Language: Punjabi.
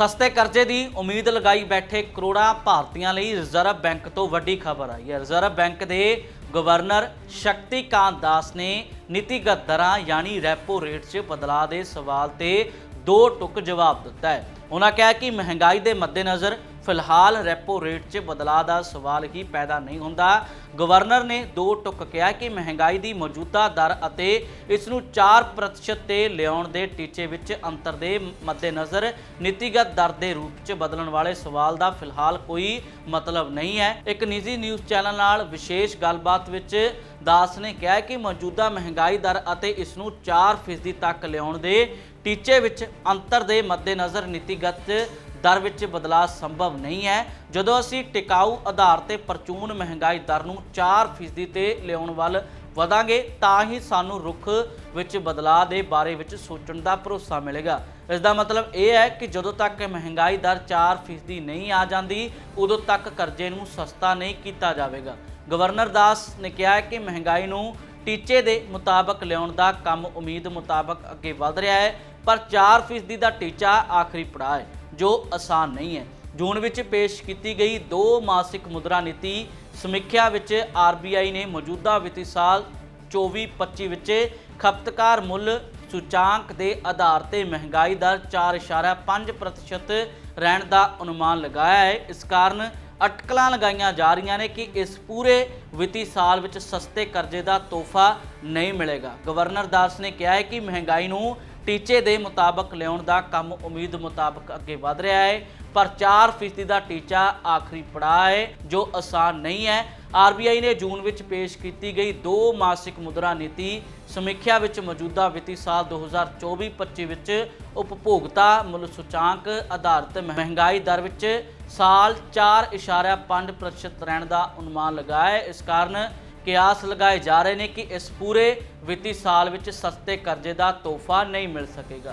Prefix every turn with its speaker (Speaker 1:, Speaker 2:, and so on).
Speaker 1: ਸਸਤੇ ਕਰਜ਼ੇ ਦੀ ਉਮੀਦ ਲਗਾਈ ਬੈਠੇ ਕਰੋੜਾਂ ਭਾਰਤੀਆਂ ਲਈ ਰਿਜ਼ਰਵ ਬੈਂਕ ਤੋਂ ਵੱਡੀ ਖਬਰ ਆਈ ਹੈ। ਰਿਜ਼ਰਵ ਬੈਂਕ ਦੇ ਗਵਰਨਰ ਸ਼ਕਤੀਕਾਂਤ ਦਾਸ ਨੇ ਨੀਤੀਗਤ ਦਰਾਂ ਯਾਨੀ ਰੈਪੋ ਰੇਟ 'ਚ ਬਦਲਾਅ ਦੇ ਸਵਾਲ ਤੇ ਦੋ ਟੁਕ ਜਵਾਬ ਦਿੱਤਾ ਹੈ। ਉਹਨਾਂ ਕਿਹਾ ਕਿ ਮਹਿੰਗਾਈ ਦੇ ਮੱਦੇਨਜ਼ਰ ਫਿਲਹਾਲ ਰੈਪੋ ਰੇਟ 'ਚ ਬਦਲਾਅ ਦਾ ਸਵਾਲ ਹੀ ਪੈਦਾ ਨਹੀਂ ਹੁੰਦਾ। ਗਵਰਨਰ ਨੇ ਦੋ ਟੁਕ ਕਿਹਾ ਕਿ ਮਹਿੰਗਾਈ ਦੀ ਮੌਜੂਦਾ ਦਰ ਅਤੇ ਇਸ ਨੂੰ 4% ਤੇ ਲਿਆਉਣ ਦੇ ਟੀਚੇ ਵਿੱਚ ਅੰਤਰ ਦੇ ਮੱਦੇਨਜ਼ਰ ਨੀਤੀਗਤ ਦਰ ਦੇ ਰੂਪ 'ਚ ਬਦਲਣ ਵਾਲੇ ਸਵਾਲ ਦਾ ਫਿਲਹਾਲ ਕੋਈ ਮਤਲਬ ਨਹੀਂ ਹੈ। ਇੱਕ ਨਿੱਜੀ ਨਿਊਜ਼ ਚੈਨਲ ਨਾਲ ਵਿਸ਼ੇਸ਼ ਗੱਲਬਾਤ ਵਿੱਚ ਦਾਸ ਨੇ ਕਿਹਾ ਕਿ ਮੌਜੂਦਾ ਮਹਿੰਗਾਈ ਦਰ ਅਤੇ ਇਸ ਨੂੰ 4% ਤੱਕ ਲਿਆਉਣ ਦੇ ਟੀਚੇ ਵਿੱਚ ਅੰਤਰ ਦੇ ਮੱਦੇਨਜ਼ਰ ਨੀਤੀਗਤ ਦਰ ਵਿੱਚ ਬਦਲਾਅ ਸੰਭਵ ਨਹੀਂ ਹੈ। ਜਦੋਂ ਅਸੀਂ ਟਿਕਾਊ ਆਧਾਰ ਤੇ ਪਰਚੂਨ ਮਹਿੰਗਾਈ ਦਰ ਨੂੰ 4% ਤੇ ਲਿਆਉਣ ਵੱਲ ਵਧਾਂਗੇ, ਤਾਂ ਹੀ ਸਾਨੂੰ ਰੁਖ ਵਿੱਚ ਬਦਲਾਅ ਦੇ ਬਾਰੇ ਵਿੱਚ ਸੋਚਣ ਦਾ ਭਰੋਸਾ ਮਿਲੇਗਾ। ਇਸ ਦਾ ਮਤਲਬ ਇਹ ਹੈ ਕਿ ਜਦੋਂ ਤੱਕ ਮਹਿੰਗਾਈ ਦਰ 4% ਨਹੀਂ ਆ ਜਾਂਦੀ, ਉਦੋਂ ਤੱਕ ਕਰਜ਼ੇ ਨੂੰ ਸਸਤਾ ਨਹੀਂ ਕੀਤਾ ਜਾਵੇਗਾ। ਗਵਰਨਰ ਦਾਸ ਨੇ ਕਿਹਾ ਹੈ ਕਿ ਮਹਿੰਗਾਈ ਨੂੰ ਟੀਚੇ ਦੇ ਮੁਤਾਬਕ ਲਿਆਉਣ ਦਾ ਕੰਮ ਉਮੀਦ ਮੁਤਾਬਕ ਅੱਗੇ ਵਧ ਰਿਹਾ ਹੈ। ਪਰ 4% ਦਾ ਟੀਚਾ ਆਖਰੀ ਪੜਾਅ ਹੈ, ਜੋ ਆਸਾਨ ਨਹੀਂ ਹੈ। ਜੂਨ ਵਿੱਚ ਪੇਸ਼ ਕੀਤੀ ਗਈ ਦੋ ਮਾਸਿਕ ਮੁਦਰਾ ਨੀਤੀ ਸਮੀਖਿਆ ਵਿੱਚ ਆਰਬੀਆਈ ਨੇ ਮੌਜੂਦਾ ਵਿੱਤੀ ਸਾਲ 24-25 ਵਿੱਚ ਖਪਤਕਾਰ ਮੁੱਲ ਸੂਚਾਂਕ ਦੇ ਆਧਾਰ ਤੇ ਮਹਿੰਗਾਈ ਦਰ 4.5% ਰਹਿਣ ਦਾ ਅਨੁਮਾਨ ਲਗਾਇਆ ਹੈ। ਇਸ ਕਾਰਨ ਅਟਕਲਾਂ ਲਗਾਈਆਂ ਜਾ ਰਹੀਆਂ ਨੇ ਕਿ ਇਸ ਪੂਰੇ ਵਿੱਤੀ ਸਾਲ ਵਿੱਚ ਸਸਤੇ ਕਰਜ਼ੇ ਦਾ ਤੋਹਫਾ ਨਹੀਂ ਮਿਲੇਗਾ। ਗਵਰਨਰ ਦਾਸ ਨੇ ਕਿਹਾ ਹੈ ਕਿ ਮਹਿੰਗਾਈ ਨੂੰ ਟੀਚੇ ਦੇ ਮੁਤਾਬਕ ਲਿਆਉਣ ਦਾ ਕੰਮ ਉਮੀਦ ਮੁਤਾਬਕ ਅੱਗੇ ਵਧ ਰਿਹਾ ਹੈ, ਪਰ 4% ਦਾ ਟੀਚਾ ਆਖਰੀ ਪੜਾਅ ਹੈ, ਜੋ ਆਸਾਨ ਨਹੀਂ ਹੈ। ਆਰਬੀਆਈ ਨੇ ਜੂਨ ਵਿੱਚ ਪੇਸ਼ ਕੀਤੀ ਗਈ ਦੋ ਮਾਸਿਕ ਮੁਦਰਾ ਨੀਤੀ ਸਮੀਖਿਆ ਵਿੱਚ ਮੌਜੂਦਾ ਵਿੱਤੀ ਸਾਲ 2024-25 ਵਿੱਚ ਉਪਭੋਗਤਾ ਮੁੱਲ ਸੂਚਾਂਕ ਆਧਾਰਿਤ ਮਹਿੰਗਾਈ ਦਰ ਵਿੱਚ ਸਾਲ 4.5% ਰਹਿਣ ਦਾ ਅਨੁਮਾਨ ਲਗਾਇਆ ਹੈ। ਇਸ ਕਾਰਨ ਕਿਆਸ ਲਗਾਏ ਜਾ ਰਹੇ ਨੇ ਕਿ ਇਸ ਪੂਰੇ ਵਿੱਤੀ ਸਾਲ ਵਿੱਚ ਸਸਤੇ ਕਰਜ਼ੇ ਦਾ ਤੋਹਫਾ ਨਹੀਂ ਮਿਲ ਸਕੇਗਾ।